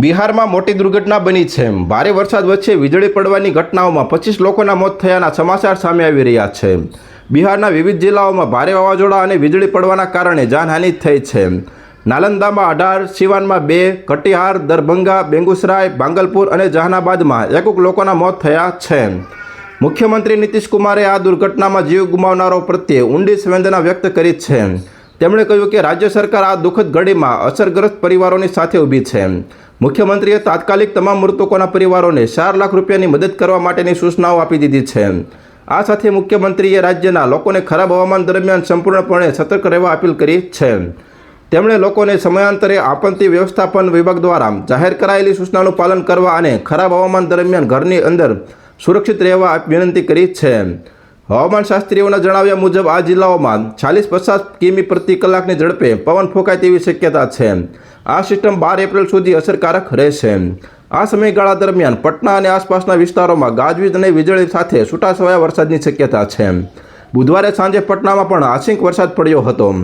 બિહારમાં મોટી દુર્ઘટના બની છે. ભારે વરસાદ વચ્ચે વીજળી પડવાની ઘટનાઓમાં પચીસ લોકોના મોત થયાના સમાચાર સામે આવી રહ્યા છે. બિહારના વિવિધ જિલ્લાઓમાં ભારે વાવાઝોડા અને વીજળી પડવાના કારણે જાનહાનિ થઈ છે. નાલંદામાં અઢાર, સિવાનમાં બે, કટિહાર, દરભંગા, બેંગુસરાય ભાંગલપુર અને જહાનાબાદમાં એકુક લોકોના મોત થયા છે. મુખ્યમંત્રી નીતિશ કુમારે આ દુર્ઘટનામાં જીવ ગુમાવનારો પ્રત્યે ઊંડી સંવેદના વ્યક્ત કરી છે. તેમણે કહ્યું કે રાજ્ય સરકાર આ દુઃખદ ઘડીમાં અસરગ્રસ્ત પરિવારોની સાથે ઊભી છે. મુખ્યમંત્રીએ તાત્કાલિક તમામ મૃતકોના પરિવારોને ચાર લાખ રૂપિયાની મદદ કરવા માટેની સૂચનાઓ આપી દીધી છે. આ સાથે મુખ્યમંત્રીએ રાજ્યના લોકોને ખરાબ હવામાન દરમિયાન સંપૂર્ણપણે સતર્ક રહેવા અપીલ કરી છે. તેમણે લોકોને સમયાંતરે આપત્તિ વ્યવસ્થાપન વિભાગ દ્વારા જાહેર કરાયેલી સૂચનાનું પાલન કરવા અને ખરાબ હવામાન દરમિયાન ઘરની અંદર સુરક્ષિત રહેવા વિનંતી કરી છે. હવામાન શાસ્ત્રીઓના જણાવ્યા મુજબ આ જિલ્લાઓમાં ચાલીસ પચાસ કિમી પ્રતિ કલાકની ઝડપે પવન ફૂંકાય તેવી શક્યતા છે. આ સિસ્ટમ બાર એપ્રિલ સુધી અસરકારક રહેશે. આ સમયગાળા દરમિયાન પટના અને આસપાસના વિસ્તારોમાં ગાજવીજ અને વીજળી સાથે છૂટાછવાયા વરસાદની શક્યતા છે. બુધવારે સાંજે પટનામાં પણ આશિંક વરસાદ પડ્યો હતો.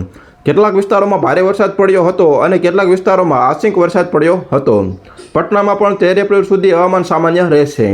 કેટલાક વિસ્તારોમાં ભારે વરસાદ પડ્યો હતો અને કેટલાક વિસ્તારોમાં આશિંક વરસાદ પડ્યો હતો. પટનામાં પણ તેર એપ્રિલ સુધી હવામાન સામાન્ય રહેશે.